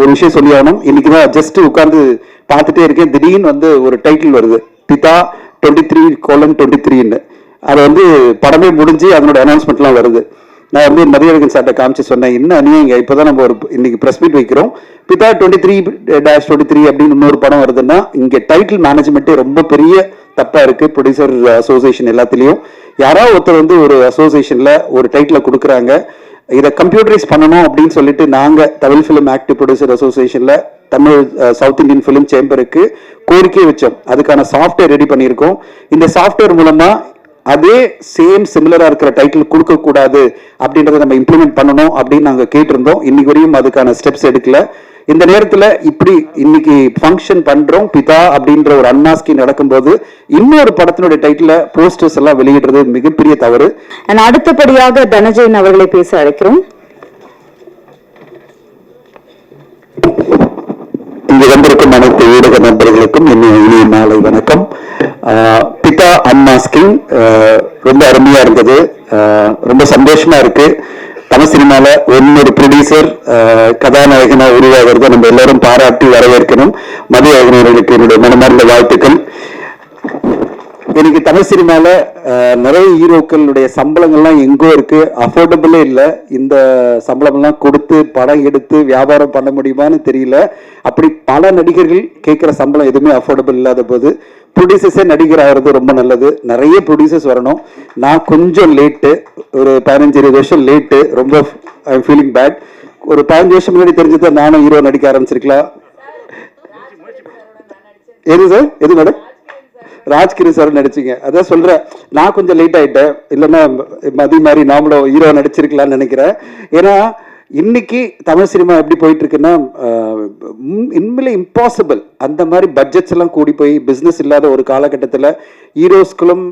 ஒரு விஷயம் சொல்லி ஆகணும் இன்னைக்கு தான் ஜஸ்ட் உட்கார்ந்து பார்த்துட்டே இருக்கேன். திடீர்னு வந்து ஒரு டைட்டில் வருது. பிதா டுவெண்ட்டி த்ரீ கோலம் டுவெண்ட்டி த்ரீன்னு அது வந்து படமே முடிஞ்சு அதனோட அனௌன்ஸ்மெண்ட்லாம் வருது. நான் வந்து மதியழகன் சார்ட்ட காமிச்சு சொன்னேன். என்ன இப்போ இப்போதான் நம்ம ஒரு இன்னைக்கு ப்ரெஸ் மீட் வைக்கிறோம். Pitha twenty three dash twenty three அப்படின்னு இன்னொரு படம் வருதுன்னா இங்கே டைட்டில் மேனேஜ்மெண்ட்டே ரொம்ப பெரிய தப்பா இருக்கு. ப்ரொடியூசர் அசோசியேஷன் எல்லாத்துலேயும். யாராவது ஒருத்தர் வந்து ஒரு அசோசியேஷன்ல ஒரு டைட்டில் கொடுக்குறாங்க. இதை கம்ப்யூட்டரைஸ் பண்ணணும் அப்படின்னு சொல்லிட்டு நாங்கள் தமிழ் ஃபிலிம் ஆக்டிவ் ப்ரொடியூசர் அசோசியேஷனில் தமிழ் சவுத் இந்தியன் ஃபிலிம் சேம்பருக்கு கோரிக்கை வச்சோம். அதுக்கான சாஃப்ட்வேர் ரெடி பண்ணியிருக்கோம். இந்த சாஃப்ட்வேர் மூலமாக அதே சேம் சிமிலராக இருக்கிற டைட்டில் கொடுக்கக்கூடாது அப்படின்றத நம்ம இம்ப்ளிமெண்ட் பண்ணணும் அப்படின்னு நாங்கள் கேட்டிருந்தோம். இன்னைக்கு வரையும் அதுக்கான ஸ்டெப்ஸ் எடுக்கல. இந்த நேரத்துல இப்படி இன்னைக்கு ஃபங்க்ஷன் பண்றோம் பிதா அப்படின்ற ஒரு அன்மாஸ்கி நடக்கும்போது இன்னொரு படத்தினுடைய டைட்டில போஸ்டர்ஸ் எல்லாம் வெளியிடுறது மிகப்பெரிய தவறு. அடுத்தபடியாக தனஜயன் அவர்களை பேச அழைக்கிறோம். இங்கு வந்திருக்கும் அனைத்து ஊடக நண்பர்களுக்கும் என்னுடைய இனிய மாலை வணக்கம். பிதா அன்மாஸ்கிங் ரொம்ப அருமையா இருந்தது. ரொம்ப சந்தோஷமா இருக்கு. தமிழ் சினிமாவில் ஒன்னொரு ப்ரொடியூசர் கதாநாயகனாக உருவாகிறத நம்ம எல்லாரும் பாராட்டி வரவேற்கணும். மதிய அவர்களுக்கு என்னுடைய மனமார்ந்த வாழ்த்துக்கள். எனக்கு தமிழ் சினிமால அஹ், நிறைய ஹீரோக்களுடைய சம்பளங்கள்லாம் எங்கோ இருக்கு. அஃபோர்டபுளே இல்லை. இந்த சம்பளம்லாம் கொடுத்து படம் எடுத்து வியாபாரம் பண்ண முடியுமான்னு தெரியல. அப்படி பல நடிகர்கள் கேட்குற சம்பளம் எதுவுமே அஃபோர்டபுள் இல்லாத போது ப்ரொடியூசர்ஸே நடிகர் ஆகிறது ரொம்ப நல்லது. நிறைய ப்ரொடியூசர்ஸ் வரணும். நான் கொஞ்சம் லேட்டு ஒரு பதினஞ்சு இருபது வருஷம் லேட்டு ரொம்ப ஐ ஃபீலிங் பேட் ஒரு பதினஞ்சு வருஷம் முன்னாடி தெரிஞ்சதை நானும் ஹீரோ நடிக்க ஆரம்பிச்சிருக்கலாம். எது சார்? எது மேடம்? ராஜ்கிரி சார் நடிச்சிங்க. அதான் சொல்கிறேன் நான் கொஞ்சம் லேட் ஆகிட்டேன் இல்லைன்னா மதி மாதிரி நாமளும் ஹீரோ நடிச்சிருக்கலாம்னு நினைக்கிறேன். ஏன்னா இன்னைக்கு தமிழ் சினிமா எப்படி போயிட்டு இருக்குன்னா இம்பாசிபிள் அந்த மாதிரி பட்ஜெட்ஸ் எல்லாம் கூடி போய் பிஸ்னஸ் இல்லாத ஒரு காலகட்டத்தில் ஹீரோஸ்களும்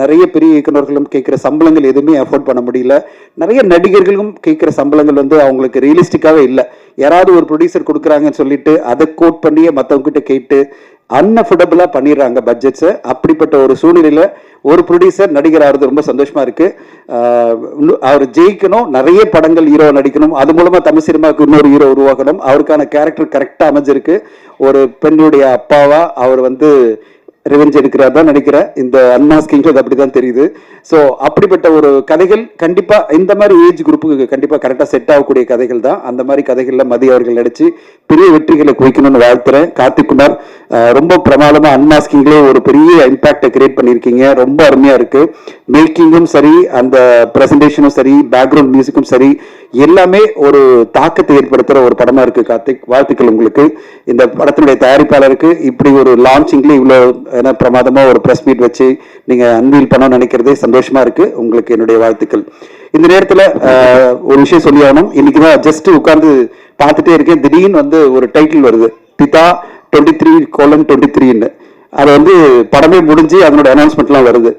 நிறைய பெரிய இயக்குனர்களும் கேட்குற சம்பளங்கள் எதுவுமே அஃபோர்ட் பண்ண முடியல. நிறைய நடிகர்களும் கேட்குற சம்பளங்கள் வந்து அவங்களுக்கு ரியலிஸ்டிக்காகவே இல்லை. யாராவது ஒரு ப்ரொடியூசர் கொடுக்குறாங்கன்னு சொல்லிட்டு அதை கோட் பண்ணியே மற்றவங்க கிட்ட அன்அஃபோர்டபுளாக பண்ணிடுறாங்க பட்ஜெட்ஸை அப்படிப்பட்ட ஒரு சூழ்நிலையில் ஒரு ப்ரொடியூசர் நடிகர் ஆகிறது ரொம்ப சந்தோஷமாக இருக்குது அவர் ஜெயிக்கணும். நிறைய படங்கள் ஹீரோ நடிக்கணும். அது மூலமாக தமிழ் சினிமாவுக்கு இன்னொரு ஹீரோ உருவாக்கணும் அவருக்கான கேரக்டர் கரெக்டாக அமைஞ்சிருக்கு. ஒரு பெண்ணுடைய அப்பாவாக அவர் வந்து ரிவெஞ்ச் எடுக்கிறார் தான் நினைக்கிறேன். இந்த அன்மாஸ்கிங்கிறது அப்படிதான் தெரியுது. ஸோ அப்படிப்பட்ட ஒரு கதைகள் கண்டிப்பாக இந்த மாதிரி ஏஜ் குரூப்புக்கு கண்டிப்பாக கரெக்டாக செட் ஆகக்கூடிய கதைகள் தான். அந்த மாதிரி கதைகளில் மதி அவர்கள் நடித்து பெரிய வெற்றிகளை குவிக்கணும்னு வாழ்த்துறேன். கார்த்திக் குமார் ரொம்ப பிரமாதமாக அன்மாஸ்கிங்லேயே ஒரு பெரிய இம்பாக்டை கிரியேட் பண்ணியிருக்கீங்க. ரொம்ப அருமையாக இருக்குது மேக்கிங்கும் சரி அந்த ப்ரெசன்டேஷனும் சரி பேக்ரவுண்ட் மியூசிக்கும் சரி எல்லாமே ஒரு தாக்கத்தை ஏற்படுத்துகிற ஒரு படமாக இருக்குது கார்த்திக். வாழ்த்துக்கள் உங்களுக்கு. இந்த படத்தினுடைய தயாரிப்பாளருக்கு இப்படி ஒரு லான்ச்சிங்ல இவ்வளோ ஏன்னா பிரமாதமாக ஒரு ப்ரெஸ் மீட் வச்சு நீங்கள் அன்வீல் பண்ண நினைக்கிறதே சந்தோஷமாக இருக்குது உங்களுக்கு என்னுடைய வாழ்த்துக்கள். இந்த நேரத்தில் ஒரு விஷயம் சொல்லி ஆகணும். இன்றைக்கி தான் ஜஸ்ட்டு உட்கார்ந்து பார்த்துட்டே இருக்கேன். திடீர்னு வந்து ஒரு டைட்டில் வருது. பிதா டுவெண்ட்டி த்ரீ கோலம் டுவெண்ட்டி த்ரீன்னு அது வந்து படமே முடிஞ்சு அதனோட அனௌன்ஸ்மெண்ட்லாம் வருது.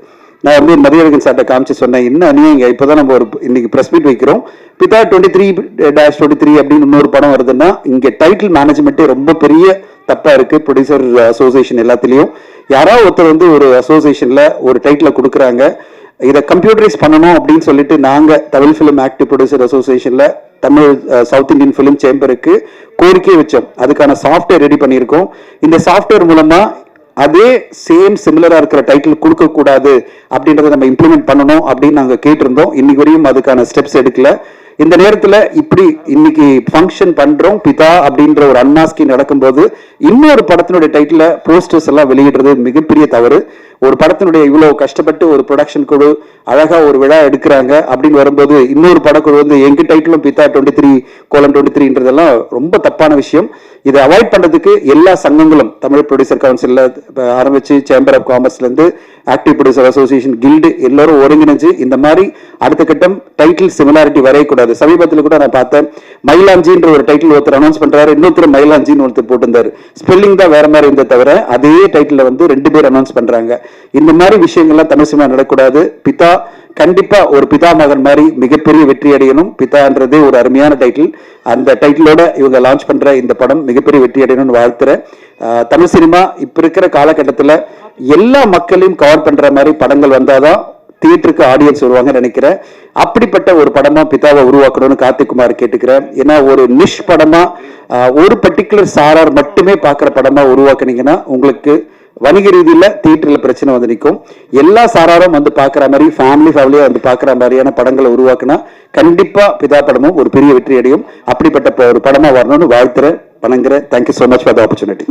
நான் வந்து மதியழகன் சார்ட்ட காமிச்சு சொன்னேன் என்ன அநியாயங்க இப்போதான் நம்ம ஒரு இன்னைக்கு ப்ரெஸ் மீட் வைக்கிறோம். Pitha twenty three dash twenty three அப்படின்னு இன்னொரு படம் வருதுன்னா இங்கே டைட்டில் மேனேஜ்மெண்ட்டே ரொம்ப பெரிய தப்பாக இருக்குது ப்ரொடியூசர் அசோசியேஷன் எல்லாத்துலேயும். யாராவது ஒருத்தர் வந்து ஒரு அசோசியேஷனில் ஒரு டைட்டிலை கொடுக்குறாங்க இதை கம்ப்யூட்டரைஸ் பண்ணணும் அப்படின்னு சொல்லிட்டு நாங்கள் தமிழ் ஃபிலிம் ஆக்டிவ் ப்ரொடியூசர் அசோசியேஷனில் தமிழ் சவுத் இந்தியன் ஃபிலிம் சேம்பருக்கு கோரிக்கை வச்சோம். அதுக்கான சாஃப்ட்வேர் ரெடி பண்ணியிருக்கோம். இந்த சாஃப்ட்வேர் மூலமாக அதே சேம் சிமிலராக இருக்கிற டைட்டில் கொடுக்கக்கூடாது அப்படின்றத நம்ம இம்ப்ளிமெண்ட் பண்ணணும் அப்படின்னு நாங்கள் கேட்டிருந்தோம். இன்னைக்கு வரையும் அதுக்கான ஸ்டெப்ஸ் எடுக்கல. இந்த நேரத்தில் இப்படி இன்னைக்கு ஃபங்க்ஷன் பண்ணுறோம் பிதா அப்படின்ற ஒரு அண்ணாஸ்கி நடக்கும்போது இன்னொரு படத்தினுடைய டைட்டில் போஸ்டர்ஸ் எல்லாம் வெளியிடுறது மிகப்பெரிய தவறு. ஒரு படத்தினுடைய இவ்வளோ கஷ்டப்பட்டு ஒரு ப்ரொடக்ஷன் குழு அழகா ஒரு விழா எடுக்கிறாங்க அப்படின்னு வரும்போது இன்னொரு படக்குழு வந்து எங்க டைட்டிலும் Pitha twenty three colon twenty த்ரீன்றதெல்லாம் ரொம்ப தப்பான விஷயம். இதை அவாய்ட் பண்றதுக்கு எல்லா சங்கங்களும் தமிழ் ப்ரொடியூசர் கவுன்சிலில் ஆரம்பிச்சு சேம்பர் ஆஃப் காமர்ஸ்ல இருந்து ஆக்டிவ் ப்ரொடியூசர் அசோசியேஷன் கில்டு எல்லாரும் ஒருங்கிணைஞ்சு இந்த மாதிரி அடுத்த கட்டம் டைட்டில் சிமிலாரிட்டி வரையக்கூடாது. சமீபத்தில் கூட நான் பார்த்தேன். மயிலாஞ்சின்ற ஒரு டைட்டில் ஒருத்தர் அனௌன்ஸ் பண்றாரு. இன்னொருத்தர் மயிலாஞ்சின்னு ஒருத்தர் போட்டிருந்தாரு. ஸ்பெல்லிங் தான் வேற மாதிரி இருந்தே தவிர அதே டைட்டில் வந்து ரெண்டு பேர் அனௌன்ஸ் பண்றாங்க. இந்த மாதிரி விஷயங்கள்லாம் தமிழ் சினிமா நடக்கக்கூடாது. பிதா கண்டிப்பா ஒரு பிதா மகன் மாதிரி மிகப்பெரிய வெற்றி அடையணும். பிதான்றதே ஒரு அருமையான டைட்டில் அந்த டைட்டிலோட இவங்க லான்ச் பண்ற இந்த படம் மிகப்பெரிய வெற்றி அடையணும்னு வாழ்த்துறேன் தமிழ் சினிமா இப்ப இருக்கிற காலகட்டத்தில் எல்லா மக்களையும் கவர் பண்ற மாதிரி படங்கள் வந்தாதான் தியேட்டருக்கு ஆடியன்ஸ் வருவாங்கன்னு நினைக்கிறேன் அப்படிப்பட்ட ஒரு படமா பிதாவை உருவாக்கணும்னு கார்த்திக்குமார் கேட்டுக்கிறேன் ஏன்னா ஒரு நிஷ் படமா ஒரு பர்டிகுலர் சாரார் மட்டுமே பார்க்குற படமா உருவாக்குனீங்கன்னா உங்களுக்கு வணிக ரீதியில தியேட்டர்ல பிரச்சனை வந்து நிற்கும் எல்லா சாராரும் வந்து பார்க்குற மாதிரி ஃபேமிலி ஃபேமிலியா வந்து பார்க்குற மாதிரியான படங்களை உருவாக்குனா கண்டிப்பா பிதா படமும் ஒரு பெரிய வெற்றி அடையும். அப்படிப்பட்ட ஒரு படமா வரணும்னு வாழ்த்துறேன் வணங்குறேன் thank you so much for the opportunity